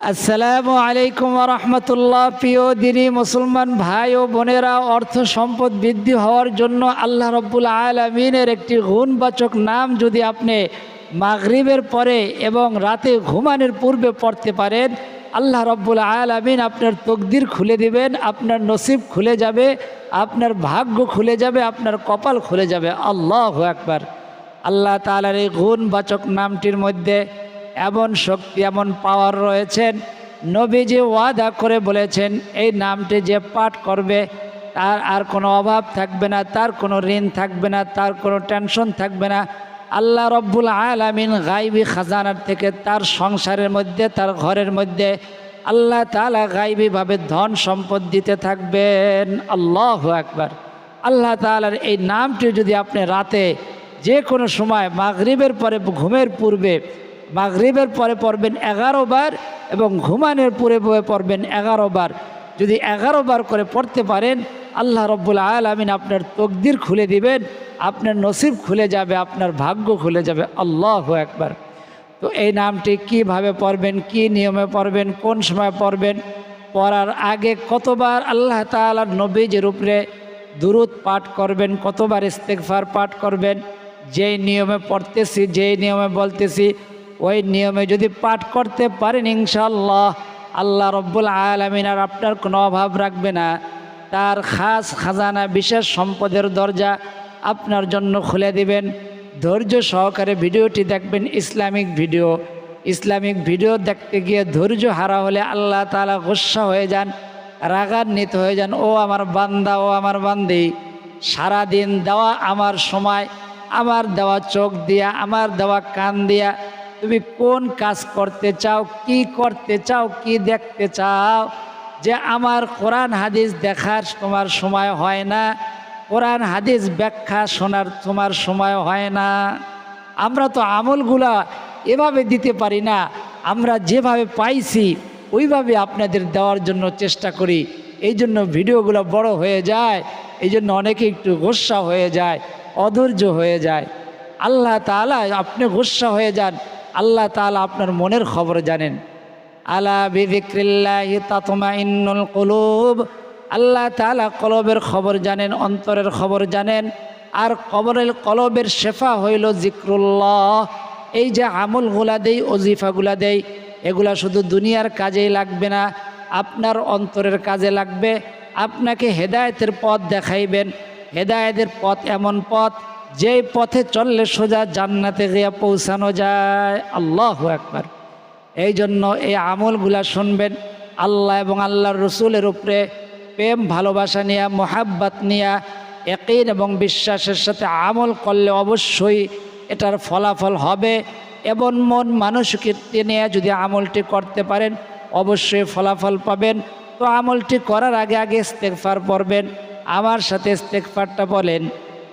আসসালামু আলাইকুম রহমতুল্লাহ। প্রিয় দিনী মুসলমান ভাই ও বোনেরা, অর্থ সম্পদ বৃদ্ধি হওয়ার জন্য আল্লাহ রব্বুল আলমিনের একটি গুণবাচক নাম যদি আপনি মাগরিবের পরে এবং রাতে ঘুমানোর পূর্বে পড়তে পারেন, আল্লাহ রব্বুল আলমিন আপনার তকদির খুলে দিবেন, আপনার নসিব খুলে যাবে, আপনার ভাগ্য খুলে যাবে, আপনার কপাল খুলে যাবে। আল্লাহ একবার আল্লাহ তালার এই গুণবাচক নামটির মধ্যে এমন শক্তি, এমন পাওয়ার রয়েছেন নবীজি ওয়াদা করে বলেছেন, এই নামটি যে পাঠ করবে, তার আর কোনো অভাব থাকবে না, তার কোনো ঋণ থাকবে না, তার কোনো টেনশন থাকবে না। আল্লাহ রব্বুল আলামিন গাইবি খাজানার থেকে তার সংসারের মধ্যে, তার ঘরের মধ্যে আল্লাহ তালা গাইবীভাবে ধন সম্পদ দিতে থাকবেন। আল্লাহ একবার আল্লাহ তালার এই নামটি যদি আপনি রাতে যে কোনো সময় মাগরিবের পরে ঘুমের পূর্বে মাগরিবের পরে পড়বেন এগারো বার এবং ঘুমানোর পরে পড়বেন এগারো বার। যদি এগারো বার করে পড়তে পারেন, আল্লাহ রব্বুল আলমিন আপনার তকদির খুলে দিবেন, আপনার নসিব খুলে যাবে, আপনার ভাগ্য খুলে যাবে। আল্লাহ একবার তো এই নামটি কীভাবে পড়বেন, কি নিয়মে পড়বেন, কোন সময় পড়বেন, পড়ার আগে কতবার আল্লাহ তালার নবীজের উপরে দুরুদ পাঠ করবেন, কতবার ইস্তেকফার পাঠ করবেন, যেই নিয়মে পড়তেছি, যেই নিয়মে বলতেছি ওই নিয়মে যদি পাঠ করতে পারেন ইনশাল্লাহ আল্লাহ রব্বুল আলমিন আর আপনার কোনো অভাব রাখবে না। তার খাস খাজানা, বিশেষ সম্পদের দরজা আপনার জন্য খুলে দিবেন। ধৈর্য সহকারে ভিডিওটি দেখবেন, ইসলামিক ভিডিও। ইসলামিক ভিডিও দেখতে গিয়ে ধৈর্য হারা হলে আল্লাহ তালা গোসা হয়ে যান, রাগান্বিত হয়ে যান, ও আমার বান্দা, ও আমার বান্দি, সারাদিন দেওয়া আমার সময়, আমার দেওয়া চোখ দিয়া, আমার দেওয়া কান দিয়া তুমি কোন কাজ করতে চাও, কি করতে চাও, কি দেখতে চাও, যে আমার কোরআন হাদিস দেখার তোমার সময় হয় না, কোরআন হাদিস ব্যাখ্যা শোনার তোমার সময় হয় না। আমরা তো আমলগুলা এভাবে দিতে পারি না, আমরা যেভাবে পাইছি, ওইভাবে আপনাদের দেওয়ার জন্য চেষ্টা করি। এই জন্য ভিডিওগুলো বড় হয়ে যায়, এই জন্য অনেকে একটু গোসা হয়ে যায়, অধৈর্য হয়ে যায়। আল্লাহ তালা আপনি গোসা হয়ে যান আল্লাহ তালা আপনার মনের খবর জানেন। আলা বিদিক্রিল্লাহি তাতমা ইন্নুল কলুব। আল্লাহ তালা কলবের খবর জানেন, অন্তরের খবর জানেন। আর কবরের কলবের শেফা হইল জিক্রুল্লাহ। এই যে আমলগুলা দেই অজিফাগুলা দেই, এগুলা শুধু দুনিয়ার কাজেই লাগবে না, আপনার অন্তরের কাজে লাগবে। আপনাকে হেদায়েতের পথ দেখাইবেন। হেদায়েতের পথ এমন পথ যেই পথে চললে সোজা জান্নাতে গিয়ে পৌঁছানো যায়। আল্লাহ একবার এই জন্য এই আমলগুলা শুনবেন, আল্লাহ এবং আল্লাহর রসুলের উপরে প্রেম, ভালোবাসা নিয়া, মোহাব্বাত নিয়া, একইন এবং বিশ্বাসের সাথে আমল করলে অবশ্যই এটার ফলাফল হবে। এবং মন মানুষকে নিয়ে যদি আমলটি করতে পারেন, অবশ্যই ফলাফল পাবেন। তো আমলটি করার আগে আগে ইস্তেকফার পড়বেন। আমার সাথে ইস্তেকফারটা বলেন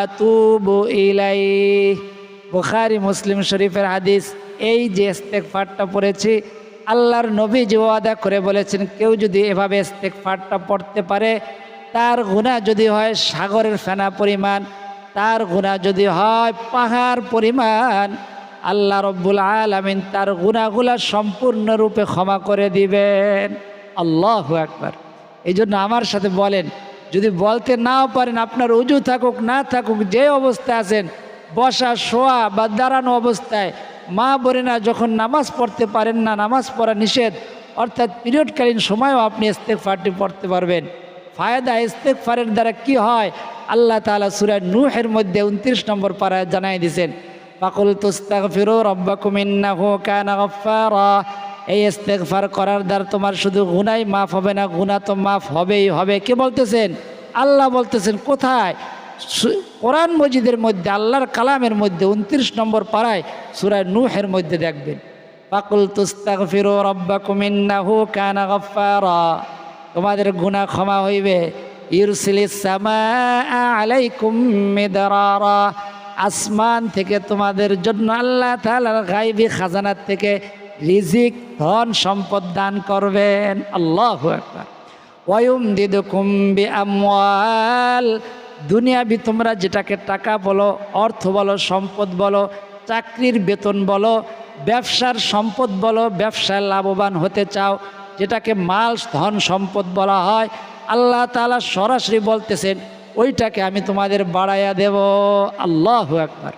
আতুবু ইলাইহি বুখারী, মুসলিম শরীফের হাদিস এই যে ইস্তেগফারটা পড়েছি, আল্লাহর নবী যে ওয়াদা করে বলেছেন, কেউ যদি এভাবে ইস্তেগফারটা পড়তে পারে, তার গুনাহ যদি হয় সাগরের ফেনা পরিমাণ, তার গুণা যদি হয় পাহাড় পরিমাণ, আল্লাহ রব্বুল আলমিন তার গুণাগুলা সম্পূর্ণরূপে ক্ষমা করে দিবেন। আল্লাহ একবার এই জন্য আমার সাথে বলেন যদি বলতে নাও পারেন আপনার উজু থাকুক, না থাকুক, যে অবস্থায় আছেন, বসা, শোয়া বা দাঁড়ানো অবস্থায়, মা বোনেরা যখন নামাজ পড়তে পারেন না, নামাজ পড়া নিষেধ, অর্থাৎ পিরিয়ডকালীন সময়ও আপনি ইস্তেকফারটি পড়তে পারবেন। ফায়দা ইস্তেকফারের দ্বারা কি হয়? আল্লাহ তালা সুরায় নুহের মধ্যে উনত্রিশ নম্বর পাড়ায় জানাই দিয়েছেন পাকুল তুস্তাক ফিরো রব্বাকুমিন্না হো গফারা এই ইস্তেকফার করার দ্বারা তোমার শুধু গুনাই মাফ হবে না গুণা তো মাফ হবেই হবে। কে বলতেছেন? আল্লাহ বলতেছেন, কোথায়? কোরআন মজিদের মধ্যে, আল্লাহর কালামের মধ্যে, উনত্রিশ নম্বর পাড়ায় সুরায় নুহের মধ্যে দেখবেন। ফাকুল তুস্তাক ফিরো রব্বা কুমিন্না হু কানা গফারা তোমাদের গুনাহ ক্ষমা হইবে। আসমান থেকে তোমাদের জন্য আল্লাহ তাআলার গায়বী খাজানার থেকে রিজিক ধন সম্পদ দান করবেন। আল্লাহু আকবার। ওয়ুম দুনিয়াবি তোমরা যেটাকে টাকা বলো, অর্থ বলো, সম্পদ বলো, চাকরির বেতন বলো, ব্যবসার সম্পদ বলো, ব্যবসায় লাভবান হতে চাও, যেটাকে মাল, ধন, সম্পদ বলা হয়, আল্লাহ তালা সরাসরি বলতেছেন, ওইটাকে আমি তোমাদের বাড়াইয়া দেব। আল্লাহ একবার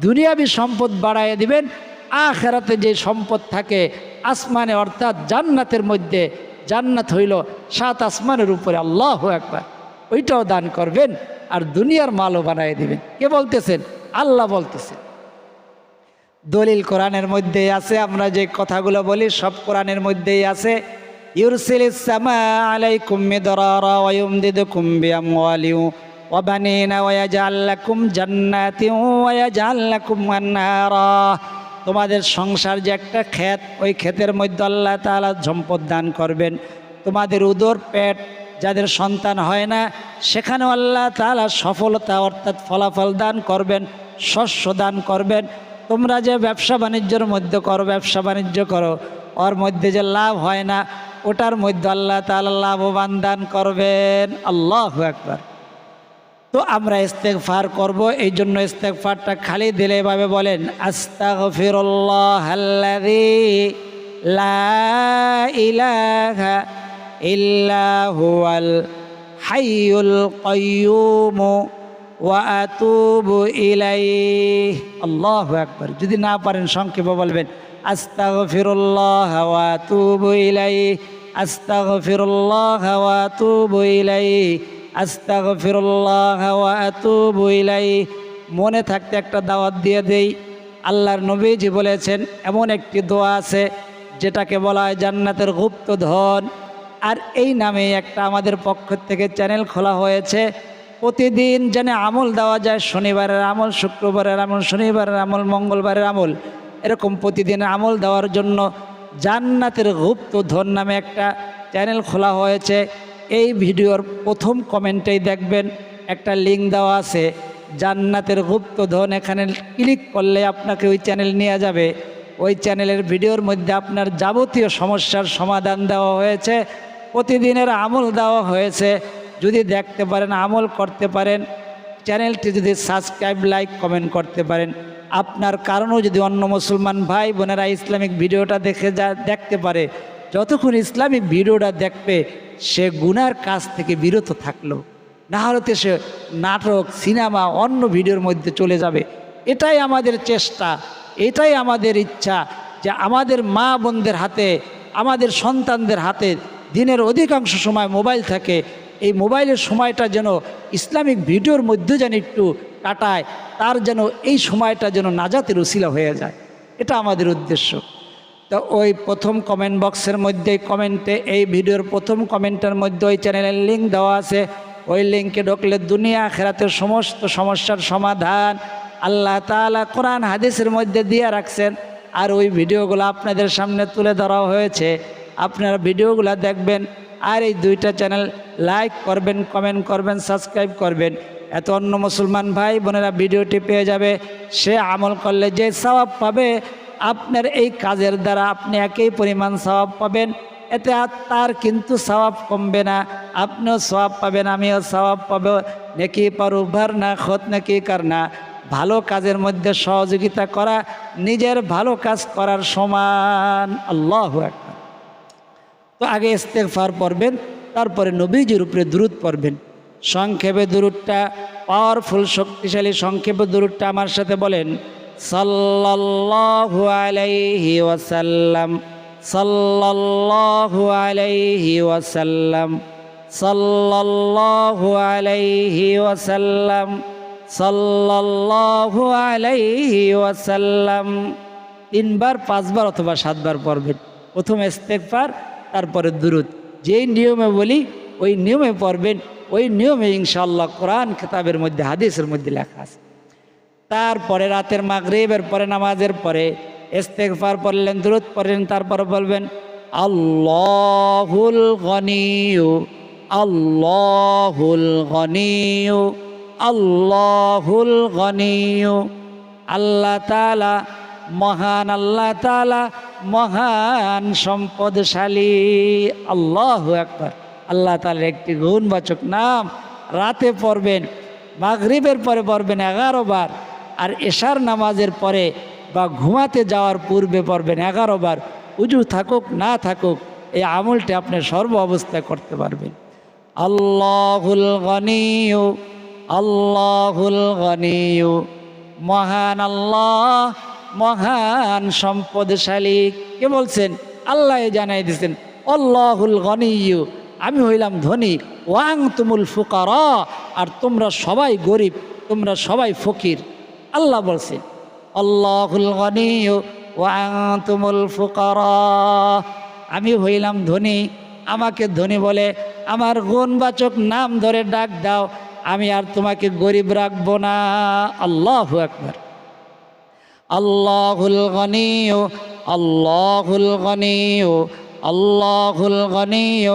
দুনিয়াবি সম্পদ বাড়াইয়া দিবেন আখেরাতে যে সম্পদ থাকে, আসমানে অর্থাৎ জান্নাতের মধ্যে, জান্নাত হইল সাত আসমানের উপরে আল্লাহ একবার ওইটাও দান করবেন আর দুনিয়ার মালও বানাই দিবেন। কে বলতেছেন? আল্লাহ বলতেছেন। দলিল কোরআনের মধ্যেই আছে, আমরা যে কথাগুলো বলি সব কোরআনের মধ্যেই আছে, ইউরসিল আনহারা তোমাদের সংসার যে একটা ক্ষেত, ওই ক্ষেতের মধ্যে আল্লাহ তাআলা সম্পদ দান করবেন। তোমাদের উদর পেট যাদের সন্তান হয় না, সেখানেও আল্লাহ তাআলা সফলতা অর্থাৎ ফলাফল দান করবেন, শস্য দান করবেন। তোমরা যে ব্যবসা বাণিজ্যের মধ্যে করো, ব্যবসা বাণিজ্য করো, ওর মধ্যে যে লাভ হয় না, ওটার মধ্যে আল্লাহ তাআলা লাভবান দান করবেন। আল্লাহ একবার তো আমরা ইস্তেগফার করব এই জন্য ইস্তেগফারটা খালি দিলে এভাবে বলেন আস্তাগফিরুল্লাহ আল্লাযী লা ইলাহা ইল্লা হুয়াল হাইয়ুল আকবার। যদি না পারেন সংক্ষেপে বলবেন, আস্তাগফিরুল্লাহ ওয়া আতুবু ইলাইহি, আস্তাগফিরুল্লাহ ওয়া আতুবু ইলাইহি। আস্তাগফিরুল্লাহ ওয়া আতুবু ইলাইহি। মনে থাকতে একটা দাওয়াত দিয়ে দেই। আল্লাহর নবীজি বলেছেন, এমন একটি দোয়া আছে, যেটাকে বলা হয় জান্নাতের গুপ্ত ধন। আর এই নামে একটা আমাদের পক্ষ থেকে চ্যানেল খোলা হয়েছে। প্রতিদিন যেন আমল দেওয়া যায়, শনিবারের আমল, শুক্রবারের আমল, শনিবারের আমল, মঙ্গলবারের আমল, এরকম প্রতিদিন আমল দেওয়ার জন্য জান্নাতের গুপ্ত ধন নামে একটা চ্যানেল খোলা হয়েছে। এই ভিডিওর প্রথম কমেন্টেই দেখবেন একটা লিঙ্ক দেওয়া আছে, জান্নাতের গুপ্ত ধন এখানে ক্লিক করলে আপনাকে ওই চ্যানেল নিয়ে যাবে। ওই চ্যানেলের ভিডিওর মধ্যে আপনার যাবতীয় সমস্যার সমাধান দেওয়া হয়েছে, প্রতিদিনের আমল দেওয়া হয়েছে। যদি দেখতে পারেন, আমল করতে পারেন চ্যানেলটি যদি সাবস্ক্রাইব লাইক কমেন্ট করতে পারেন। আপনার কারণেও যদি অন্য মুসলমান ভাই বোনেরা ইসলামিক ভিডিওটা দেখে যা, দেখতে পারে যতক্ষণ ইসলামিক ভিডিওটা দেখবে, সে গুনার কাজ থেকে বিরত থাকল। না হলে সে নাটক, সিনেমা, অন্য ভিডিওর মধ্যে চলে যাবে। এটাই আমাদের চেষ্টা, এটাই আমাদের ইচ্ছা যে আমাদের মা বোনদের হাতে, আমাদের সন্তানদের হাতে দিনের অধিকাংশ সময় মোবাইল থাকে। এই মোবাইলের সময়টা যেন ইসলামিক ভিডিওর মধ্যে যেন একটু কাটায়, তার যেন এই সময়টা যেন নাজাতের উসিলা হয়ে যায়। এটা আমাদের উদ্দেশ্য। তো ওই প্রথম কমেন্ট বক্সের মধ্যে কমেন্টে এই ভিডিওর প্রথম কমেন্টের মধ্যে ওই চ্যানেলের লিঙ্ক দেওয়া আছে। ওই লিঙ্কে ঢুকলে দুনিয়া খেরাতের সমস্ত সমস্যার সমাধান আল্লাহ তাআলা কোরআন, হাদিসের মধ্যে দিয়ে রাখছেন। আর ওই ভিডিওগুলো আপনাদের সামনে তুলে ধরা হয়েছে। আপনারা ভিডিওগুলো দেখবেন আর এই দুইটা চ্যানেল লাইক করবেন কমেন্ট করবেন সাবস্ক্রাইব করবেন। এত অন্য মুসলমান ভাই বোনেরা ভিডিওটি পেয়ে যাবে। সে আমল করলে যে সওয়াব পাবে আপনার এই কাজের দ্বারা আপনি একই পরিমাণ স্বভাব পাবেন। এতে তার কিন্তু সওয়াব কমবে না। আপনিও স্বভাব পাবেন, আমিও সওয়াব পাবো। নেকি পার উভার না খত নাকি কার না। ভালো কাজের মধ্যে সহযোগিতা করা, নিজের ভালো কাজ করার সমান। আল্লাহ তো আগে ইস্তেগফার পড়বেন, তারপরে নবীজির উপরে দূরত পড়বেন। সংক্ষেপে দূরতটা পাওয়ারফুল শক্তিশালী সংক্ষেপে দূরতটা আমার সাথে বলেন। সাল্লাল্লাহু আলাইহি ওয়াসাল্লাম, সাল্লাল্লাহু আলাইহি ওয়াসাল্লাম, সাল্লাল্লাহু আলাইহি ওয়াসাল্লাম, সাল্লাল্লাহু আলাইহি ওয়াসাল্লাম। তিনবার, পাঁচবার অথবা সাতবার পড়বেন প্রথম ইস্তেগফার, তারপরে দুরুদ। যেই নিয়মে বলি, ওই নিয়মে পড়বেন। ওই নিয়মে ইনশাল্লাহ কোরআন খেতাবের মধ্যে, হাদিসের মধ্যে লেখা আছে। তারপরে রাতের মাগরিবের পরে, নামাজের পরে, ইস্তেগফার পড়লেন দূরত পড়লেন, তারপর বলবেন, আল্লাহুল গনিয়ু আল্লাহুল গনিয়ু আল্লাহুল গনিয়ু। আল্লাহ তাআলা মহান, আল্লাহ তাআলা মহান, সম্পদশালী, আল্লাহু আকবার। আল্লাহ তাআলার একটি গুণবাচক নাম রাতে পড়বেন, মাগরিবের পরে পড়বেন এগারো বার। আর এশার নামাজের পরে বা ঘুমাতে যাওয়ার পূর্বে পড়বেন এগারো বার। উজু থাকুক, না থাকুক, এই আমলটি আপনি সর্ব অবস্থায় করতে পারবেন। আল্লাহুল গনিয়ু আল্লাহুল গনিয়ু, মহান আল্লাহ, মহান সম্পদশালী। কে বলছেন? আল্লাহ জানাই দিয়েছেন, আল্লাহুল গনিয়ু, আমি হইলাম ধনী, ওয়াং তুমুল ফুকারা, আর তোমরা সবাই গরিব, তোমরা সবাই ফকির। আল্লাহ গনিয়ু ওয়াং তুমুল আমি হইলাম ধনী, আমাকে ধনী বলে, আমার গুণবাচক নাম ধরে ডাক দাও, আমি আর তোমাকে গরিব রাখব না। আল্লাহ একবার আল্লাহুল গনিয়ু আল্লাহুল গনিয়ু আল্লাহুল গনিয়ু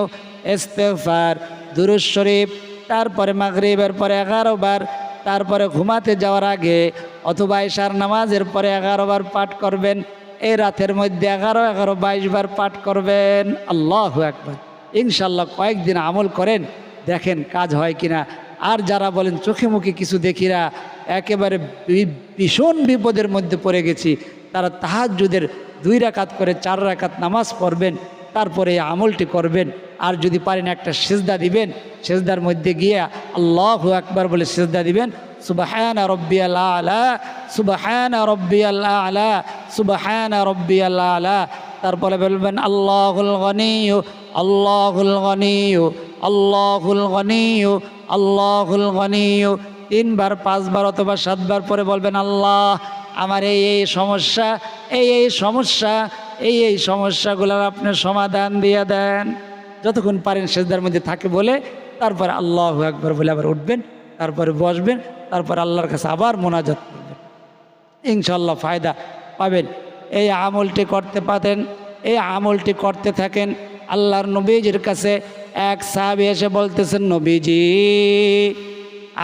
ইস্তেগফার, দুরুদ শরীফ, তারপরে মাগরিবের পরে এগারো বার তারপরে ঘুমাতে যাওয়ার আগে অথবা ঈশার নামাজের পরে এগারো বার পাঠ করবেন, এই রাতের মধ্যে এগারো এগারো, বাইশ বার পাঠ করবেন। আল্লাহ একবার ইনশাল্লাহ কয়েকদিন আমল করেন, দেখেন কাজ হয় কিনা। আর যারা বলেন চোখে মুখে কিছু দেখি না, একেবারে ভীষণ বিপদের মধ্যে পড়ে গেছি। তারা তাহাজ্জুদের দুই রাকাত করে চার রাকাত নামাজ পড়বেন, তারপরে এই আমলটি করবেন। আর যদি পারেন একটা সেজদা দিবেন, সেজদার মধ্যে গিয়ে আল্লাহ একবার বলে সেজদা দিবেন, সুবাহানা রব্বি আল্লাহ আলা, সুবাহানা রব্বি আলা, সুবাহানা রব্বি আলা। তারপরে বলবেন, আল্লাহুল গনিয়ু আল্লাহুল গনিয়ু আল্লাহুল গনিয়ু আল্লাহুল গনিয়ু। তিনবার, পাঁচবার অথবা সাতবার পরে বলবেন, আল্লাহ, আমার এই এই সমস্যা, এই এই সমস্যা, এই এই সমস্যাগুলোর আপনি সমাধান দিয়ে দেন। যতক্ষণ পারেন সেজদার মধ্যে থাকে বলে, তারপরে আল্লাহ একবার বলে আবার উঠবেন, তারপরে বসবেন, তারপর আল্লাহর কাছে আবার মোনাজাত করবেন। ইনশাল্লাহ ফায়দা পাবেন। এই আমলটি করতে পারেন, এই আমলটি করতে থাকেন আল্লাহর নবীজির কাছে। এক সাহাবি এসে বলতেছেন, নবীজি,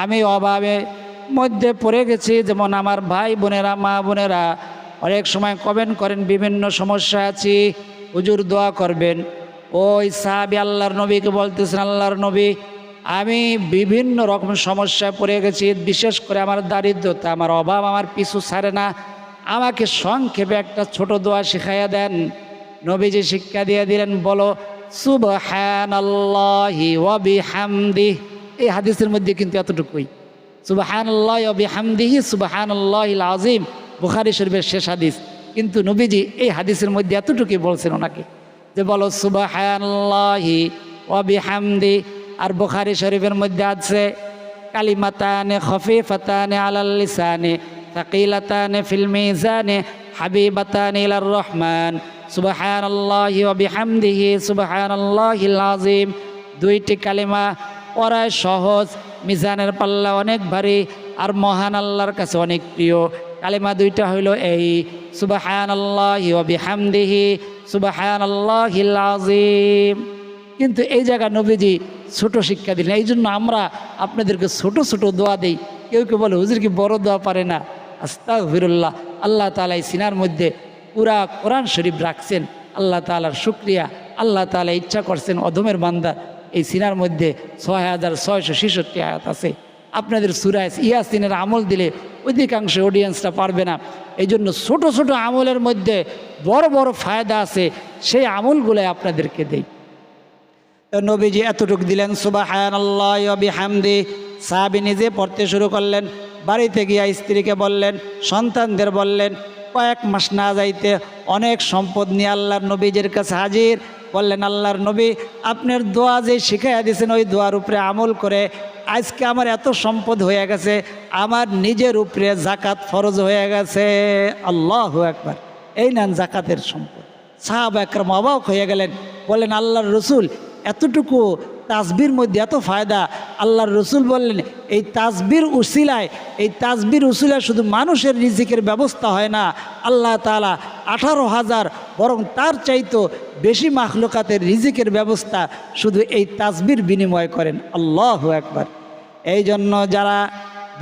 আমি অভাবে মধ্যে পড়ে গেছি, যেমন আমার ভাই বোনেরা, মা বোনেরা অনেক সময় কমেন্ট করেন, বিভিন্ন সমস্যা আছি, হুজুর দোয়া করবেন। ওই সাহাবি আল্লাহর নবীকে বলতেছেন, আল্লাহর নবী, আমি বিভিন্ন রকম সমস্যায় পড়ে গেছি, বিশেষ করে আমার দারিদ্রতা, আমার অভাব আমার পিছু ছাড়ে না। আমাকে সংক্ষেপে একটা ছোট দোয়া শিখাইয়া দেন। নবীজি শিক্ষা দিয়ে দিলেন, বলো, সুবহানাল্লাহি ওয়া বিহামদি এই হাদিসের মধ্যে কিন্তু এতটুকুই। সুবহানাল্লাহ ওয়া বিহামদিহি, সুবহানাল্লাহিল আযীম। বুখারী শরীফের শেষ হাদিস। কিন্তু নবীজি এই হাদিসের মধ্যে এতটুকুই বলছেন ওনাকে। যে বলো, সুবহানাল্লাহি ওয়া বিহামদি। আর বুখারী শরীফের মধ্যে আছে, কালিমাতানে খফিফাতানে আলাল লিসানে থাকিলাতানে ফিল মিজানে, হাবিবাতানে ইলার রহমান। সুবহানাল্লাহি ওয়া বিহামদিহি, সুবহানাল্লাহিল আযীম। দুইটি কালিমা পড়ায় সহজ, মিজানের পাল্লা অনেক ভারী আর মহান আল্লাহর কাছে অনেক প্রিয়। কালিমা দুইটা হইল এই, সুবহানাল্লাহি ওয়া সুবহানাল্লাহিল আযীম। কিন্তু এই জায়গা নবীজি ছোট শিক্ষা দিলেন। এই জন্য আমরা আপনাদেরকে ছোট ছোট দোয়া দিই। কেউ কেউ বলে, হুজুর কি বড় দোয়া পারে না? আস্তাক ফিরুল্লাহ আল্লাহ তালা এই সিনার মধ্যে পুরা কোরআন শরীফ রাখছেন। আল্লাহ তালার শুক্রিয়া। আল্লাহ তালা ইচ্ছা করছেন অধমের বান্দা এই সিনার মধ্যে ছয় হাজার ছয়শো ছেষট্টি আয়াত আছে। আপনাদের সুরায় ইয়াসিনের আমল দিলে অধিকাংশ অডিয়েন্সটা পারবে না। এই জন্য ছোটো ছোটো আমলের মধ্যে বড় বড় ফায়দা আছে, সেই আমলগুলো আপনাদেরকে দেই। নবীজি এতটুকু দিলেন সুবাহান আল্লাহ বিহামদি। সাহাবি নিজে পড়তে শুরু করলেন, বাড়িতে গিয়া স্ত্রীকে বললেন, সন্তানদের বললেন, কয়েক মাস না যাইতে অনেক সম্পদ নিয়ে আল্লাহর নবীজের কাছে হাজির। বললেন, আল্লাহর নবী, আপনার দোয়া যে শিখাইয়া দিয়েছেন ওই দোয়ার উপরে আমল করে আজকে আমার এত সম্পদ হয়ে গেছে, আমার নিজের উপরে জাকাত ফরজ হয়ে গেছে। আল্লাহ একবার এই নেন জাকাতের সম্পদ। সাহাব একরম অবাক হয়ে গেলেন বলেন আল্লাহর রসুল, এতটুকু তাসবির মধ্যে এত ফায়দা? আল্লাহর রসুল বললেন, এই তাজবির উসিলায়, এই তাজবির উসিলায় শুধু মানুষের রিজিকের ব্যবস্থা হয় না। আল্লাহ তালা আঠারো হাজার বরং তার চাইতো বেশি মাখলুকাতের রিজিকের ব্যবস্থা শুধু এই তাজবির বিনিময় করেন। আল্লাহ একবার এই জন্য যারা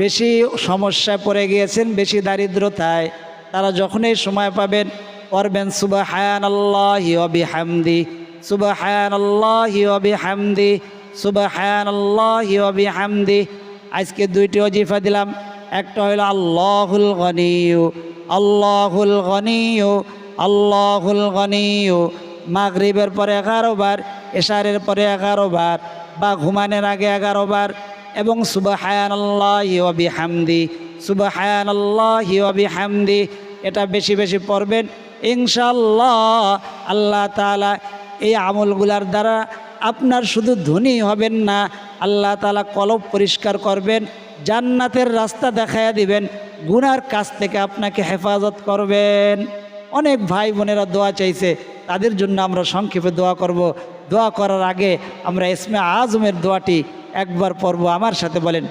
বেশি সমস্যায় পড়ে গিয়েছেন, বেশি দারিদ্রতায়, তারা যখনই সময় পাবেন পড়বেন সুবাহ হায়ান আল্লাহ হামদি সুবাহ হায়ান আল্লাহ হামদি সুবাহ হায়ান আল্লাহ হামদি আজকে দুইটি অজিফা দিলাম। একটা হইল, আল্লাহুল গনিউ আল্লাহুল গনিউ আল্লাহুল গনিউ মাগরিবের পরে এগারো বার, এশারের পরে এগারো বার, বা ঘুমানোর আগে এগারো বার এবং সুবাহান আল্লাহ হামদি সুবাহান আল্লাহ হামদি এটা বেশি বেশি পড়বেন। ইনশাল্লাহ আল্লাহ তালা এই আমলগুলার দ্বারা আপনার শুধু ধনী হবেন না, আল্লাহ তালা কলব পরিষ্কার করবেন, জান্নাতের রাস্তা দেখাইয়া দিবেন, গুনার কাছ থেকে আপনাকে হেফাজত করবেন। অনেক ভাই বোনেরা দোয়া চাইছে, তাদের জন্য আমরা সংক্ষেপে দোয়া করব। দোয়া করার আগে আমরা ইসমে আজমের দোয়াটি একবার পড়ব আমার সাথে বলেন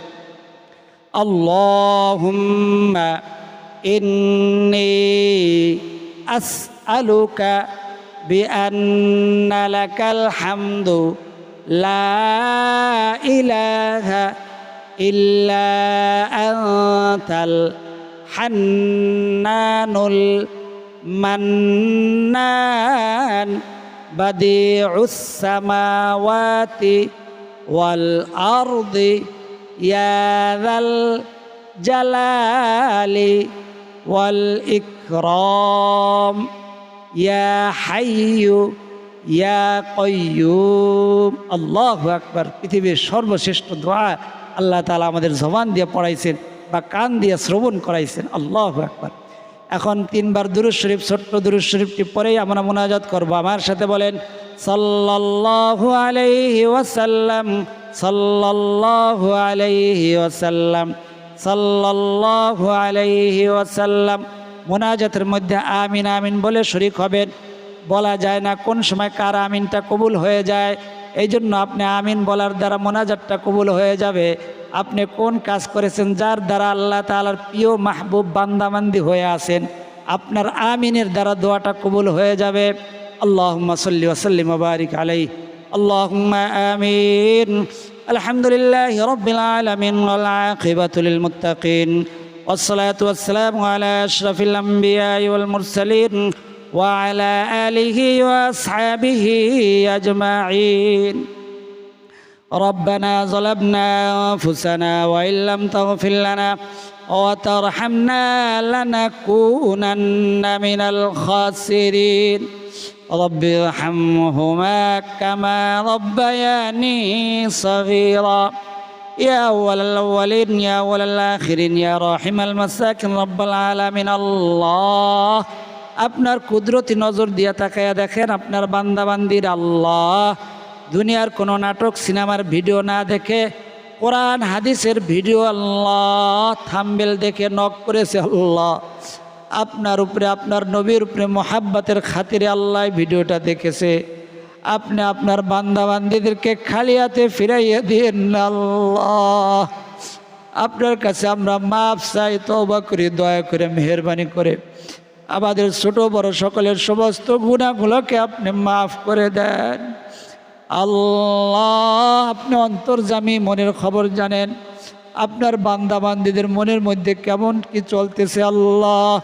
আল্লাহুম্মা ইন্নি হামদু লা ইলাহা হান্নানুল মান্নান বাদিউস সামাওয়াতি والأرض يا ذا الجلال والإكرام يا حي يا قيوم الله أكبر পৃথিবীর সর্বশ্রেষ্ঠ দোয়া আল্লাহ তালা আমাদের জবান দিয়ে পড়াইছেন বা কান দিয়ে শ্রবণ করাইছেন আল্লাহ আকবার এখন তিনবার দুরুজ শরীফ, ছোট্ট দুরুজ শরীফটি পরেই আমরা মোনাজাত করব। আমার সাথে বলেন, সাল্লাল্লাহু আলাইহি ওয়াসাল্লাম, সাল্লাল্লাহু আলাইহি ওয়াসাল্লাম, সাল্লাল্লাহু আলাইহি ওয়াসাল্লাম। মোনাজাতের মধ্যে আমিন আমিন বলে শরিক হবেন। বলা যায় না কোন সময় কার আমিনটা কবুল হয়ে যায়। এই জন্য আপনি আমিন বলার দ্বারা মোনাজাতটা কবুল হয়ে যাবে। আপনি কোন কাজ করেছেন যার দ্বারা আল্লাহ তালার প্রিয় মাহবুব বান্দাবান্দি হয়ে আছেন আপনার আমিনের দ্বারা দোয়াটা কবুল হয়ে যাবে اللهم صل وسلم وبارك عليه اللهم آمين الحمد لله رب العالمين والعاقبة للمتقين والصلاة والسلام على أشرف الأنبياء والمرسلين وعلى آله وأصحابه أجمعين ربنا ظلمنا أنفسنا وإن لم تغفر لنا وترحمنا لنكونن من الخاسرين رب ارحمهما كما ربياني صغيرا يا أول الأولين يا أول الآخرين يا راحم المساكن رب العالمين الله আপনার কুদরতি নজর দিয়া তাকাইয়া দেখেন আপনার বান্দাবান্দির আল্লাহ দুনিয়ার কোনো নাটক, সিনেমার ভিডিও না দেখে কোরআন, হাদিসের ভিডিও আল্লাহ থাম্বেল দেখে নক করেছে আল্লাহ। আপনার উপরে, আপনার নবীর উপরে মোহাব্বতের খাতিরে আল্লাহ ভিডিওটা দেখেছে। আপনি আপনার বান্দাবান্দিদেরকে খালিয়াতে ফিরাইয়া দিন আল্লাহ। আপনার কাছে আমরা মাফ চাই তবা করি, দয়া করে, মেহরবানি করে। আমাদের ছোট বড় সকলের সমস্ত গুণাগুলোকে আপনি মাফ করে দেন। আল্লাহ, আপনি অন্তর্জামী মনের খবর জানেন। আপনার বান্দাবান্দিদের মনের মধ্যে কেমন কি চলতেছে আল্লাহ?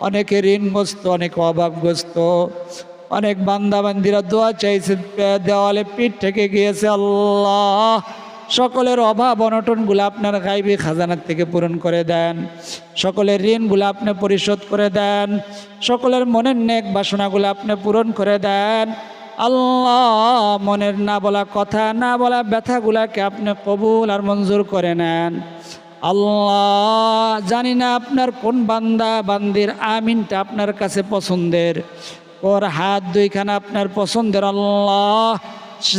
অনেকে ঋণগ্রস্ত, অনেক অভাবগ্রস্ত। অনেক বান্দাবান্দিরা দোয়া চাইছে, দেওয়ালে পিঠ থেকে গিয়েছে আল্লাহ। সকলের অভাব অনটনগুলো আপনার গাইবি খাজানার থেকে পূরণ করে দেন। সকলের ঋণগুলো আপনি পরিশোধ করে দেন। সকলের মনের নেক বাসনাগুলো আপনি পূরণ করে দেন। আল্লাহ মনের না বলা কথা, না বলা ব্যথাগুলাকে আপনি কবুল আর মঞ্জুর করে নেন। আল্লাহ জানি না আপনার কোন বান্দা, বান্দির আমিনটা আপনার কাছে পছন্দের। ওর হাত দুইখানা আপনার পছন্দের, আল্লাহ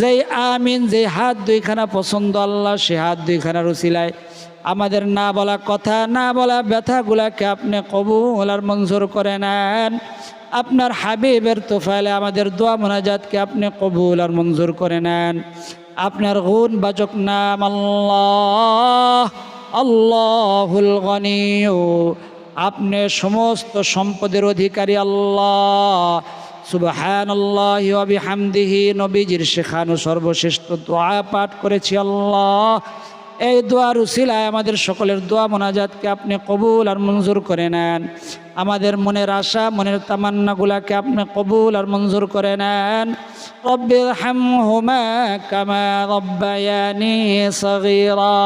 যেই আমিন যে হাত দুইখানা পছন্দ, আল্লাহ সে হাত দুইখানা রুচিলায়। আমাদের না বলা কথা, না বলা ব্যথাগুলাকে আপনি কবুল আর মঞ্জুর করে নেন। আপনার হাবিবের তোফালে আমাদের দোয়া মোনাজাতকে আপনি কবুল আর মঞ্জুর করে নেন। আপনার গুণ বাচক নাম আল্লাহ, আল্লাহুল গনিউ। আপনি সমস্ত সম্পদের অধিকারী আল্লাহ। সুবহান আল্লাহ হামদিহি নবীজির শেখানো সর্বশ্রেষ্ঠ দোয়া পাঠ করেছি আল্লাহ। এই দোয়ার উসিলায় আমাদের সকলের দোয়া মোনাজাতকে আপনি কবুল আর মঞ্জুর করে নেন আমাদের মনের আশা মনের তামান্নাগুলাকে আপনি কবুল আর মঞ্জুর করে নেন রব্বির হামহুমা কামা রব্বায়ানি সগীরা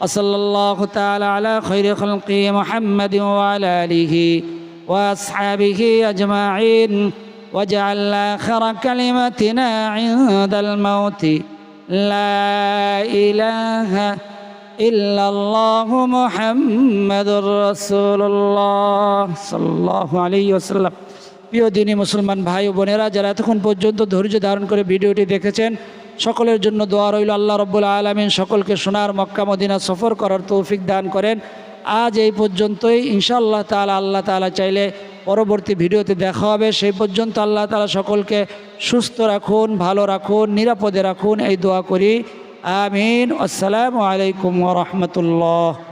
وصلى الله تعالى على خير خلقه محمد وعلى آله وأصحابه أجمعين واجعل آخر كلمتنا عند الموت لا إله إلا الله محمد رسول الله صلى الله عليه وسلم প্রিয় দিনী মুসলমান ভাই ও বোনেরা যারা এতক্ষণ পর্যন্ত ধৈর্য ধারণ করে ভিডিওটি দেখেছেন সকলের জন্য দোয়া রইল আল্লাহ রব্বুল আলমিন সকলকে সোনার মক্কা মদিনা সফর করার তৌফিক দান করেন আজ এই পর্যন্তই। ইনশাআল্লাহ তালা আল্লাহ তালা চাইলে পরবর্তী ভিডিওতে দেখা হবে। সেই পর্যন্ত আল্লাহ তালা সকলকে সুস্থ রাখুন, ভালো রাখুন, নিরাপদে রাখুন। এই দোয়া করি। আমিন। আসসালামু আলাইকুম রহমতুল্লাহ।